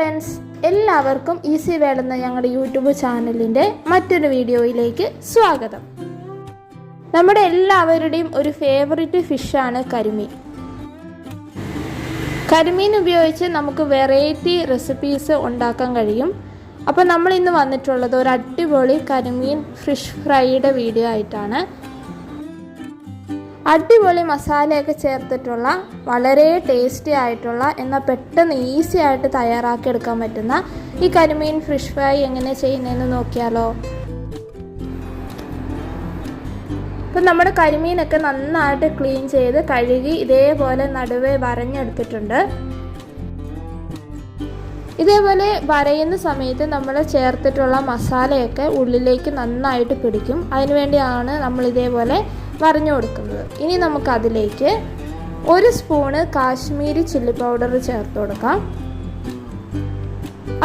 Friends എല്ലാവർക്കും easy വേളെന്ന ഞങ്ങളുടെ YouTube ചാനലിന്റെ മറ്റൊരു വീഡിയോയിലേക്ക് സ്വാഗതം. നമ്മുടെ എല്ലാവരുടെയും ഒരു ഫേവറിറ്റ് ഫിഷാണ് കരിമീൻ. കരിമീൻ ഉപയോഗിച്ച് നമുക്ക് വെറൈറ്റി റെസിപ്പീസ് ഉണ്ടാക്കാൻ കഴിയും. അപ്പോൾ നമ്മൾ ഇന്ന് വന്നിട്ടുള്ളത് ഒരു അടിപൊളി കരിമീൻ ഫിഷ് ഫ്രൈയുടെ വീഡിയോ ആയിട്ടാണ്. അടിപൊളി മസാലയൊക്കെ ചേർത്തിട്ടുള്ള വളരെ ടേസ്റ്റി ആയിട്ടുള്ള എന്നാൽ പെട്ടെന്ന് ഈസി ആയിട്ട് തയ്യാറാക്കി എടുക്കാൻ പറ്റുന്ന ഈ കരിമീൻ ഫിഷ് ഫ്രൈ എങ്ങനെ ചെയ്യുന്നതെന്ന് നോക്കിയാലോ. ഇപ്പം നമ്മുടെ കരിമീനൊക്കെ നന്നായിട്ട് ക്ലീൻ ചെയ്ത് കഴുകി ഇതേപോലെ നടുവേ വരഞ്ഞെടുത്തിട്ടുണ്ട്. ഇതേപോലെ വരയുന്ന സമയത്ത് നമ്മൾ ചേർത്തിട്ടുള്ള മസാലയൊക്കെ ഉള്ളിലേക്ക് നന്നായിട്ട് പിടിക്കും. അതിനുവേണ്ടിയാണ് നമ്മൾ ഇതേപോലെ വരഞ്ഞു കൊടുക്കുന്നത്. ഇനി നമുക്ക് അതിലേക്ക് ഒരു സ്പൂണ് കാശ്മീരി ചില്ലി പൗഡർ ചേർത്ത് കൊടുക്കാം.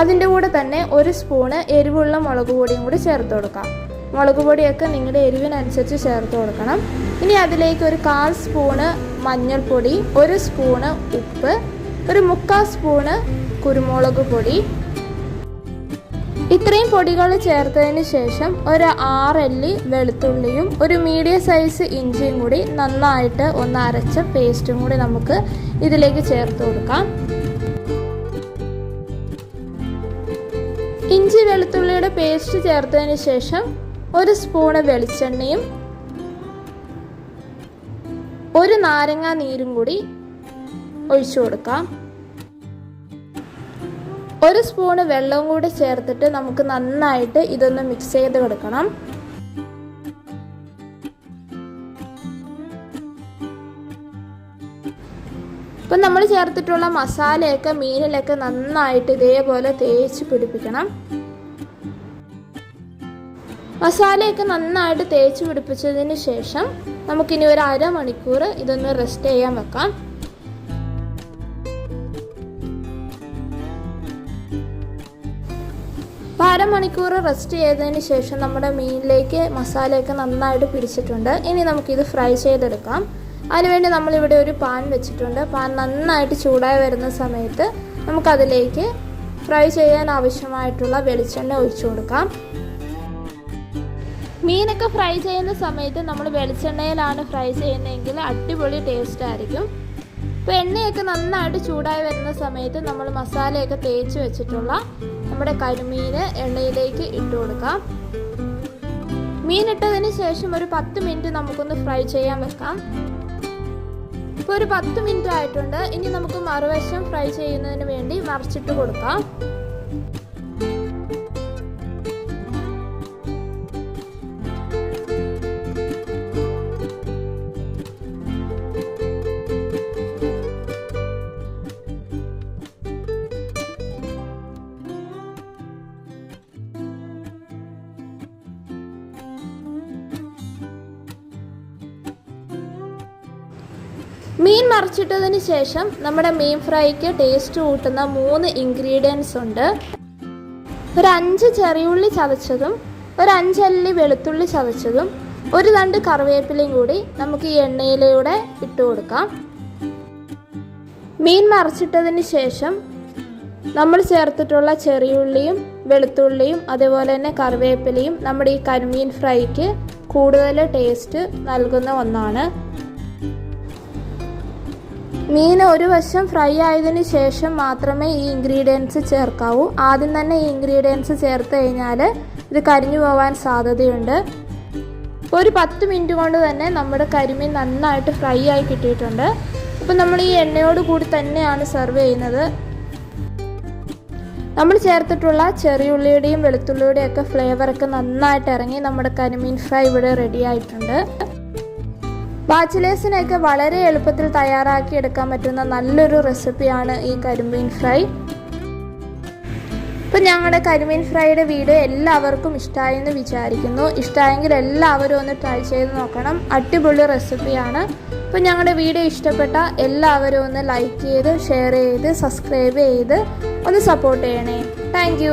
അതിന്റെ കൂടെ തന്നെ ഒരു സ്പൂണ് എരിവുള്ള മുളക് പൊടിയും കൂടി ചേർത്ത് കൊടുക്കാം. മുളക് പൊടിയൊക്കെ നിങ്ങളുടെ എരിവിനനുസരിച്ച് ചേർത്ത് കൊടുക്കണം. ഇനി അതിലേക്ക് ഒരു കാൽ സ്പൂണ് മഞ്ഞൾപ്പൊടി ഒരു സ്പൂണ് ഉപ്പ് ഒരു മുക്കാൽ സ്പൂണ് കുരുമുളക് പൊടി ഇത്രയും പൊടികൾ ചേർത്തതിന് ശേഷം ഒരു ആറല്ലി വെളുത്തുള്ളിയും ഒരു മീഡിയം സൈസ് ഇഞ്ചിയും കൂടി നന്നായിട്ട് ഒന്ന് അരച്ച പേസ്റ്റും കൂടി നമുക്ക് ഇതിലേക്ക് ചേർത്ത് കൊടുക്കാം. ഇഞ്ചി വെളുത്തുള്ളിയുടെ പേസ്റ്റ് ചേർത്തതിന് ശേഷം ഒരു സ്പൂണ് വെളിച്ചെണ്ണയും ഒരു നാരങ്ങ നീരും കൂടി ഒഴിച്ചു കൊടുക്കാം. ഒരു സ്പൂണ് വെള്ളവും കൂടി ചേർത്തിട്ട് നമുക്ക് നന്നായിട്ട് ഇതൊന്ന് മിക്സ് ചെയ്ത് കൊടുക്കണം. ഇപ്പം നമ്മൾ ചേർത്തിട്ടുള്ള മസാലയൊക്കെ മീനിലൊക്കെ നന്നായിട്ട് ഇതേപോലെ തേച്ച് പിടിപ്പിക്കണം. മസാലയൊക്കെ നന്നായിട്ട് തേച്ച് പിടിപ്പിച്ചതിന് ശേഷം നമുക്കിനി ഒരു അരമണിക്കൂർ ഇതൊന്ന് റെസ്റ്റ് ചെയ്യാൻ വെക്കാം. അരമണിക്കൂർ റെസ്റ്റ് ചെയ്തതിന് ശേഷം നമ്മുടെ മീനിലേക്ക് മസാലയൊക്കെ നന്നായിട്ട് പിടിച്ചിട്ടുണ്ട്. ഇനി നമുക്കിത് ഫ്രൈ ചെയ്തെടുക്കാം. അതിനുവേണ്ടി നമ്മളിവിടെ ഒരു പാൻ വെച്ചിട്ടുണ്ട്. പാൻ നന്നായിട്ട് ചൂടായി വരുന്ന സമയത്ത് നമുക്കതിലേക്ക് ഫ്രൈ ചെയ്യാൻ ആവശ്യമായിട്ടുള്ള വെളിച്ചെണ്ണ ഒഴിച്ചു കൊടുക്കാം. മീനൊക്കെ ഫ്രൈ ചെയ്യുന്ന സമയത്ത് നമ്മൾ വെളിച്ചെണ്ണയിലാണ് ഫ്രൈ ചെയ്യുന്നതെങ്കിൽ അടിപൊളി ടേസ്റ്റ് ആയിരിക്കും. അപ്പോൾ എണ്ണയൊക്കെ നന്നായിട്ട് ചൂടായി വരുന്ന സമയത്ത് നമ്മൾ മസാലയൊക്കെ തേച്ച് വെച്ചിട്ടുള്ള നമ്മുടെ കരിമീൻ എണ്ണയിലേക്ക് ഇട്ട് കൊടുക്കാം. മീൻ ഇട്ടതിന് ശേഷം ഒരു പത്ത് മിനിറ്റ് നമുക്കൊന്ന് ഫ്രൈ ചെയ്യാൻ വെക്കാം. ഇപ്പൊ ഒരു പത്ത് മിനിറ്റ് ആയിട്ടുണ്ട്. ഇനി നമുക്ക് മറുവശം ഫ്രൈ ചെയ്യുന്നതിന് വേണ്ടി മറിച്ചിട്ട് കൊടുക്കാം. മീൻ മറിച്ചിട്ടതിന് ശേഷം നമ്മുടെ മീൻ ഫ്രൈക്ക് ടേസ്റ്റ് കൂട്ടുന്ന മൂന്ന് ഇൻഗ്രീഡിയൻസ് ഉണ്ട്. ഒരു അഞ്ച് ചെറിയുള്ളി ചതച്ചതും ഒരു അഞ്ചല്ലി വെളുത്തുള്ളി ചതച്ചതും ഒരു രണ്ട് കറിവേപ്പിലയും കൂടി നമുക്ക് ഈ എണ്ണയിലൂടെ ഇട്ട് കൊടുക്കാം. മീൻ മറിച്ചിട്ടതിന് ശേഷം നമ്മൾ ചേർത്തിട്ടുള്ള ചെറിയുള്ളിയും വെളുത്തുള്ളിയും അതുപോലെ തന്നെ കറിവേപ്പിലയും നമ്മുടെ ഈ കരിമീൻ ഫ്രൈക്ക് കൂടുതൽ ടേസ്റ്റ് നൽകുന്ന ഒന്നാണ്. മീൻ ഒരു വശം ഫ്രൈ ആയതിനു ശേഷം മാത്രമേ ഈ ഇൻഗ്രീഡിയൻസ് ചേർക്കാവൂ. ആദ്യം തന്നെ ഈ ഇൻഗ്രീഡിയൻസ് ചേർത്ത് കഴിഞ്ഞാൽ ഇത് കരിഞ്ഞു പോകാൻ സാധ്യതയുണ്ട്. ഒരു പത്ത് മിനിറ്റ് കൊണ്ട് തന്നെ നമ്മുടെ കരിമീൻ നന്നായിട്ട് ഫ്രൈ ആയി കിട്ടിയിട്ടുണ്ട്. അപ്പോൾ നമ്മൾ ഈ എണ്ണയോട് കൂടി തന്നെയാണ് സെർവ് ചെയ്യുന്നത്. നമ്മൾ ചേർത്തിട്ടുള്ള ചെറിയുള്ളിയുടെയും വെളുത്തുള്ളിയുടെയും ഒക്കെ ഫ്ലേവറൊക്കെ നന്നായിട്ട് ഇറങ്ങി നമ്മുടെ കരിമീൻ ഫ്രൈ ഇവിടെ റെഡി ആയിട്ടുണ്ട്. ബാച്ചിലേഴ്സിനൊക്കെ വളരെ എളുപ്പത്തിൽ തയ്യാറാക്കി എടുക്കാൻ പറ്റുന്ന നല്ലൊരു റെസിപ്പിയാണ് ഈ കരിമീൻ ഫ്രൈ. ഇപ്പം ഞങ്ങളുടെ കരിമീൻ ഫ്രൈയുടെ വീഡിയോ എല്ലാവർക്കും ഇഷ്ടമായി എന്ന് വിചാരിക്കുന്നു. ഇഷ്ടമായെങ്കിൽ എല്ലാവരും ഒന്ന് ട്രൈ ചെയ്ത് നോക്കണം. അടിപൊളി റെസിപ്പിയാണ്. ഇപ്പം ഞങ്ങളുടെ വീഡിയോ ഇഷ്ടപ്പെട്ട എല്ലാവരും ഒന്ന് ലൈക്ക് ചെയ്ത് ഷെയർ ചെയ്ത് സബ്സ്ക്രൈബ് ചെയ്ത് ഒന്ന് സപ്പോർട്ട് ചെയ്യണേ. താങ്ക്